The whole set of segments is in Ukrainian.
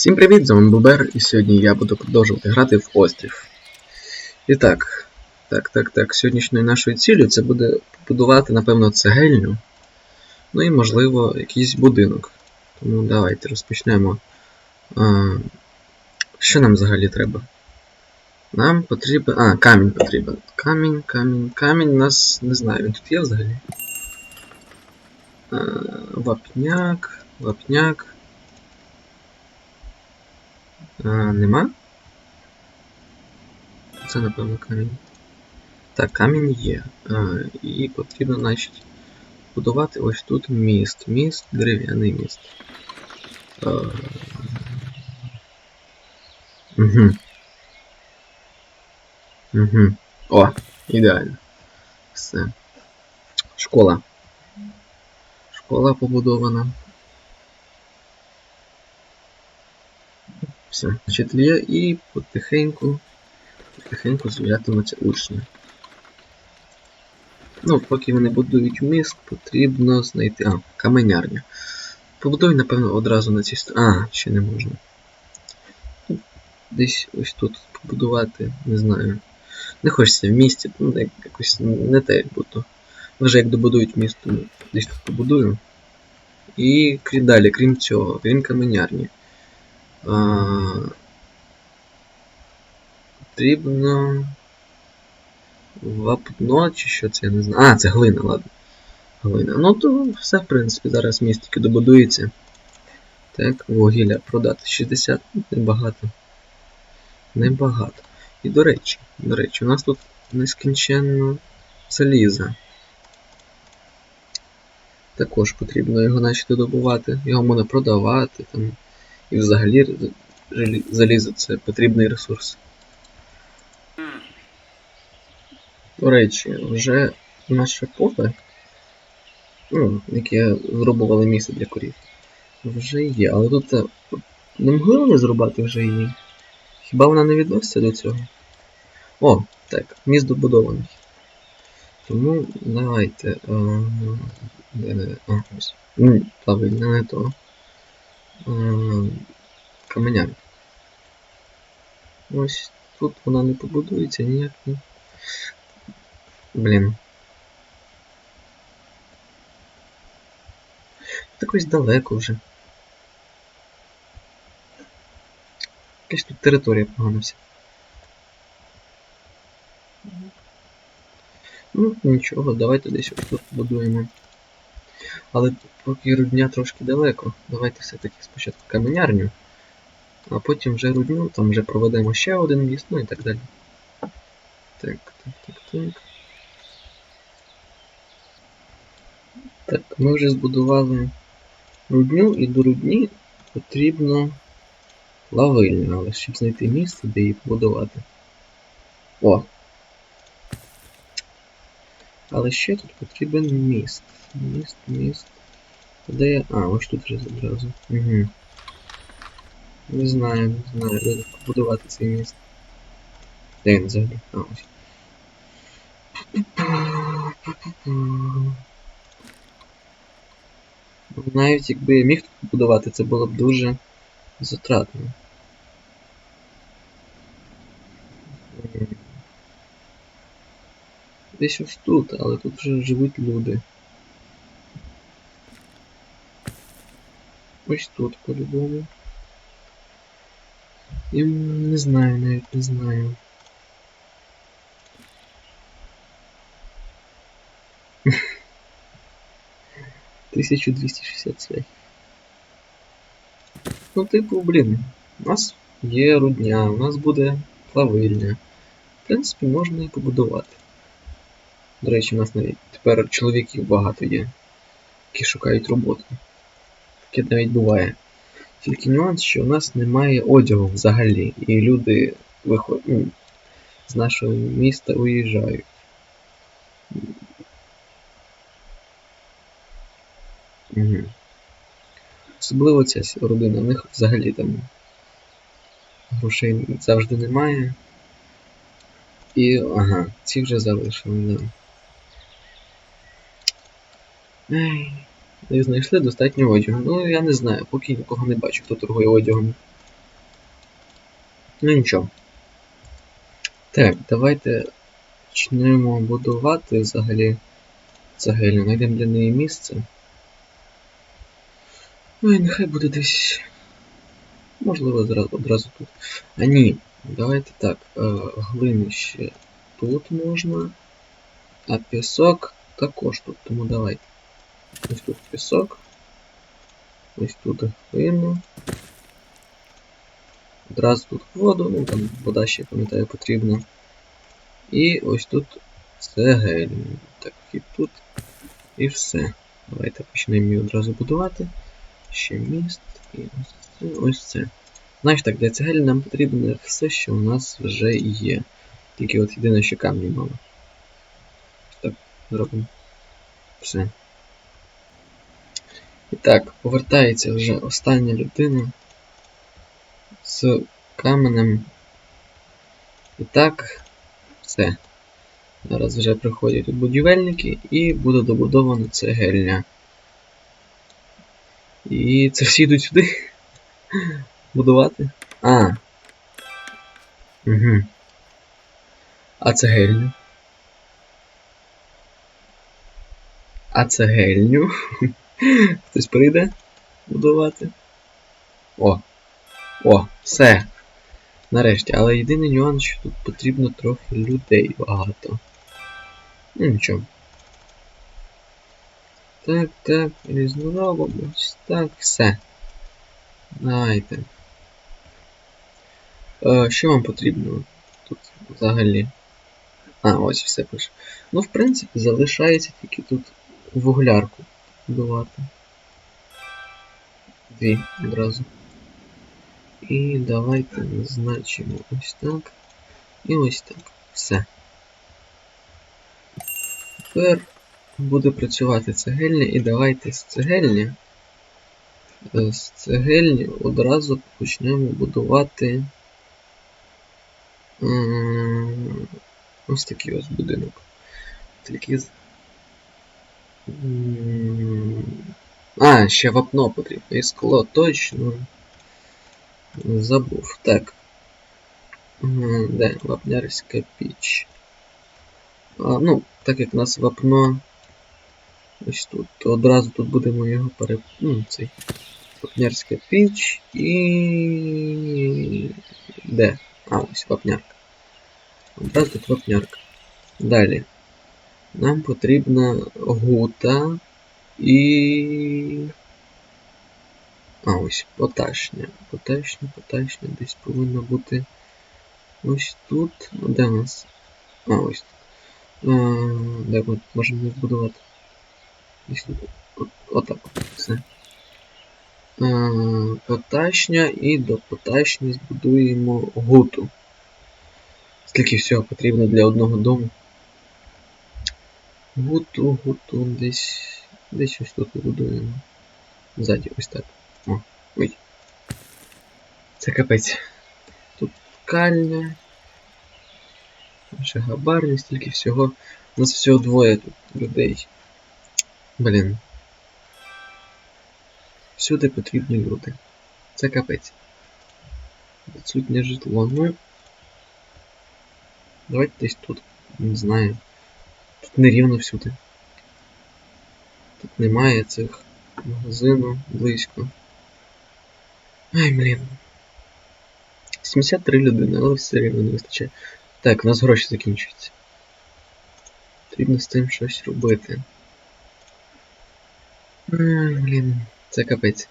Всім привіт, з вами Бубер, і сьогодні я буду продовжувати грати в острів. І так, так, так, так, сьогоднішньою нашою ціллю це буде побудувати, напевно, цегельню. Ну і, можливо, якийсь будинок. Тому давайте розпочнемо. А, що нам взагалі треба? Нам потрібен. А, камінь потрібен. Камінь, камінь, камінь нас не знаю, він тут є взагалі. А, вапняк, вапняк. А, нема? Це, напевно, камінь. Так, камінь є. А, і потрібно, значить, будувати ось тут міст. Міст, дерев'яний міст. А... Угу. Угу. О, ідеально. Все. Школа. Школа побудована. Все, вчитель є і потихеньку, потихеньку з'являтимуться учні. Ну, поки вони будують міст, потрібно знайти. А, каменярню. Побудуй, напевно, одразу на цій стороні. А, ще не можна. Ну, Десь ось тут побудувати, не знаю. Не хочеться в місті, ну як- якось не те, як будто. Вже як добудують місто, десь тут побудую. І далі, крім цього, крім каменярні. Потрібно. Вапно чи що це, я не знаю. А, це глина, ладно. Глина. Ну то все, в принципі, зараз містики добудується. Так, вугілля продати 60, ну, небагато. Небагато. І до речі, до речі, у нас тут нескінченно заліза. Також потрібно його начати добувати. Його можна продавати там. І взагалі залізо це потрібний ресурс. До речі, вже наше поле, ну, яке зробували місце для корів, вже є, але тут е, не могли вони зрубати вже її. Хіба вона не відноситься до цього? О, так, міст добудований. Тому давайте. е, де, де, А, ось. Ну, правильно, не то. Каменяр. Ось тут вона не побудується ніяк. Ні. Блін. Так ось далеко вже. Якась тут територія погана. Ну, нічого, давайте десь ось тут побудуємо. Але поки рудня трошки далеко, давайте все-таки спочатку каменярню, а потім вже рудню, там вже проведемо ще один міст, ну і так далі. Так, так, так, так. Так, ми вже збудували рудню, і до рудні потрібно лавильня, але щоб знайти місце, де її побудувати. О! Але ще тут потрібен міст. Міст, міст. Де я. А, ось тут одразу. Угу. Не знаю, не знаю, де побудувати цей міст. Де він взагалі? А, ось. Навіть якби я міг тут побудувати, це було б дуже затратно. Десь ось тут, але тут вже живуть люди. Ось тут по-любому. І не знаю, навіть не знаю. Тисячу двісті шістдесят цвяхів. Ну, типу, блін, у нас є рудня, у нас буде плавильня. В принципі, можна і побудувати. До речі, у нас навіть тепер чоловіків багато є, які шукають роботу. Таке навіть буває. Тільки нюанс, що у нас немає одягу взагалі, і люди виход... ну, з нашого міста уїжджають. Угу. Особливо ця родина, в них взагалі там грошей завжди немає. І. ага, ці вже залишили, да. Ех, Не знайшли достатньо одягу. Ну, я не знаю, поки нікого не бачу, хто торгує одягом. Ну нічого. Так, давайте почнемо будувати взагалі цегельну. Знайдемо для неї місце. Ой, нехай буде десь. Можливо, зразу, одразу тут. А ні, давайте так. Е, глини ще тут можна. А пісок також тут, тому давайте. Ось тут пісок. Ось тут глину. Одразу тут воду, ну там вода ще, пам'ятаю, потрібна. І ось тут цегельну. Так, і тут. І все. Давайте почнемо її одразу будувати. Ще міст. І ось це. Ось це. Знаєш так, для цегелі нам потрібно все, що у нас вже є. Тільки от єдине, що камні мало. Так, зробимо. Все. І так, повертається вже остання людина з каменем. І так, все. Зараз вже приходять будівельники і буде добудована цегельня. І це всі йдуть сюди. Будувати? А. Угу. А цегельню? А цегельню? Хтось прийде будувати? О! О, все. Нарешті, але єдиний нюанс, що тут потрібно трохи людей багато. Ну нічого. Так, так, ось так, все. Давайте. Е, що вам потрібно тут взагалі? А, ось все пише. Ну, в принципі, залишається тільки тут вуглярку будувати. Дві одразу. І давайте назначимо ось так. І ось так. Все. Тепер буде працювати цегельня, і давайте з цегельні. е, З цегельні одразу почнемо будувати ось такий ось будинок. Тільки. А, ще вапно потрібно. І скло, точно. Забув. Так. Де? Вапнярська піч. А, ну, так як у нас вапно ось тут, одразу тут будемо його пере... Ну, цей. Вапнярська піч і. Де? А, ось вапнярка. Одразу тут вапнярка. Далі. Нам потрібна гута і. А, ось поташня. Поташня, поташня десь повинна бути ось тут. Де у нас? А, ось тут. Де ми можемо збудувати? Десь тут. Отак. Все. А, поташня і до поташні збудуємо гуту. Скільки всього потрібно для одного дому? Гуту, гуту, десь. Десь ось тут побудуємо. Ззаді, ось так. О, ой. Це капець. Тут кальня. Ще габарні, стільки всього. У нас всього двоє тут людей. Блін. Всюди потрібні люди. Це капець. Відсутнє житло. Ну. Давайте десь тут. Не знаю. Тут нерівно всюди. Тут немає цих магазину близько. Ай, блін. 73 людини, але все рівно не вистачає. Так, у нас гроші закінчуються. Потрібно з цим щось робити. Ай, блін, це капець.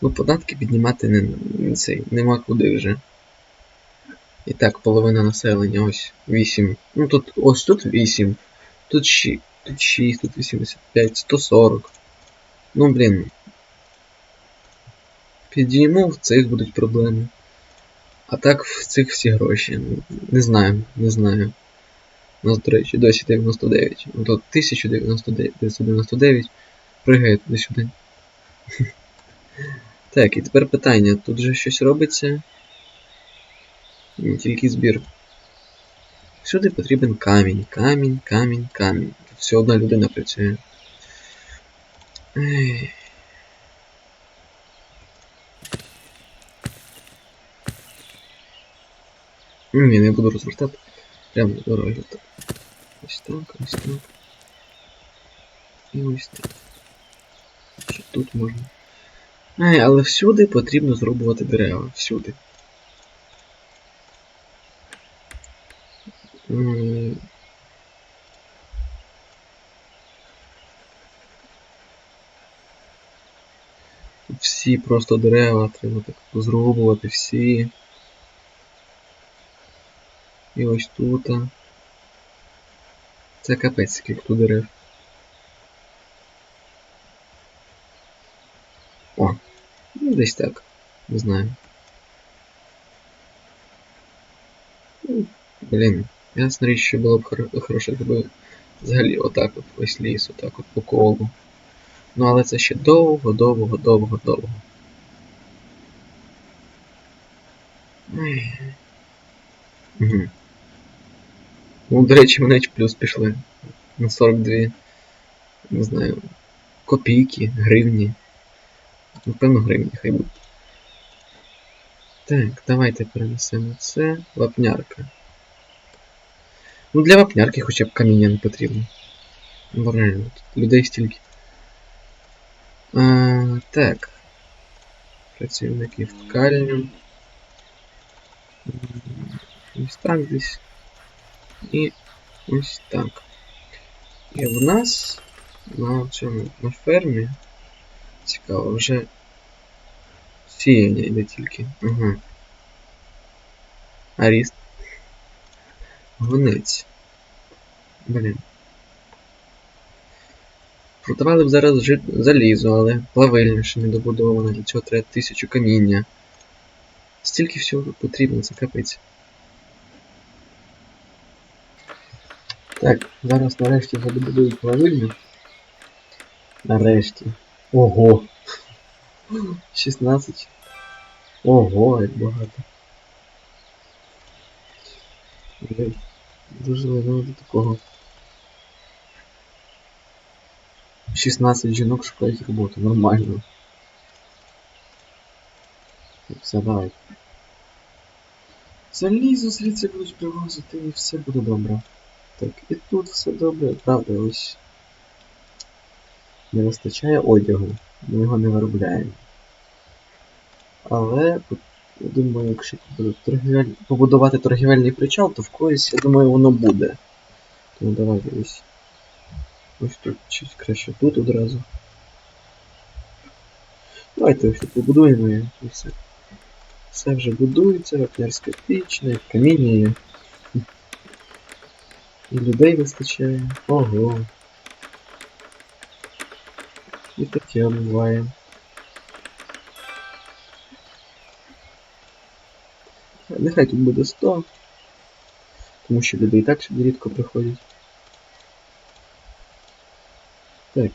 Ну, податки піднімати не цей, нема куди вже. І так, половина населення, ось 8. Ну тут ось тут 8. Тут 6, тут 6, тут 85, 140. Ну, блін. Підійму, в цих будуть проблеми. А так в цих всі гроші. Ну, Не знаю, не знаю. У нас, до речі, досі 99. Ну тут 1099, 999. Пригає туди-сюди. Так, і тепер питання. Тут же щось робиться. Ні, тільки збір. Всюди потрібен камінь, камінь, камінь, камінь. Тут все одна людина працює. Ей. Ні, не буду розгортати. Прямо до дороги. Так. Ось так, ось так. І ось так. Що тут можна. Ай, але всюди потрібно зрубувати дерева. Всюди. Всі просто дерева треба так зрубувати всі. І ось тут. Це капець скільки тут дерев. О, ну десь так. Не знаю. Блін, ясна річ, що було б хоро- хороше, якби взагалі отак от весь ліс, отак от по колу. Ну але це ще довго, довго, довго, довго. Ну, до речі, ж плюс пішли. На 42. Не знаю. Копійки, гривні. Напевно, гривні, хай будуть. Так, давайте перенесемо це. Вапнярка. Ну для вапнярки хоча б каміння не потрібно. Ну реально, тут людей стільки. А, так. Працівники в ткальню. М, Ось так десь. І ось так. І в нас на цьому на фермі цікаво вже сіяння йде тільки. Ага. Аріст. Гонець. Блін. Продавали б зараз жит... залізо, але плавильня ще не добудована, для цього треба тисячу каміння. Стільки всього потрібно, це. Так, зараз нарешті забудують плавильню. Нарешті. Ого! 16. Ого, як багато. Я Дуже лежав до такого. 16 жінок шукають роботу, нормально. Все, давай. Залізу звідси будуть привозити і все буде добре. Так, і тут все добре, правда, ось. Не вистачає одягу, ми його не виробляємо. Але, я думаю, якщо торгівель... побудувати торгівельний причал, то в когось, я думаю, воно буде. Тому давайте ось. Ось тут щось краще тут одразу. Давайте ось тут побудуємо і все. Все вже будується, вапнярська піч, каміння є. І людей вистачає. Ого. І таке буває. Нехай тут буде 100. Тому що люди і так сюди рідко приходять. Так,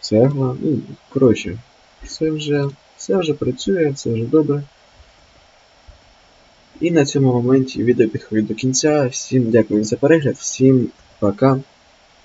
цегла. Ну, коротше, все вже, все вже працює, все вже добре. І на цьому моменті відео підходить до кінця. Всім дякую за перегляд, всім пока.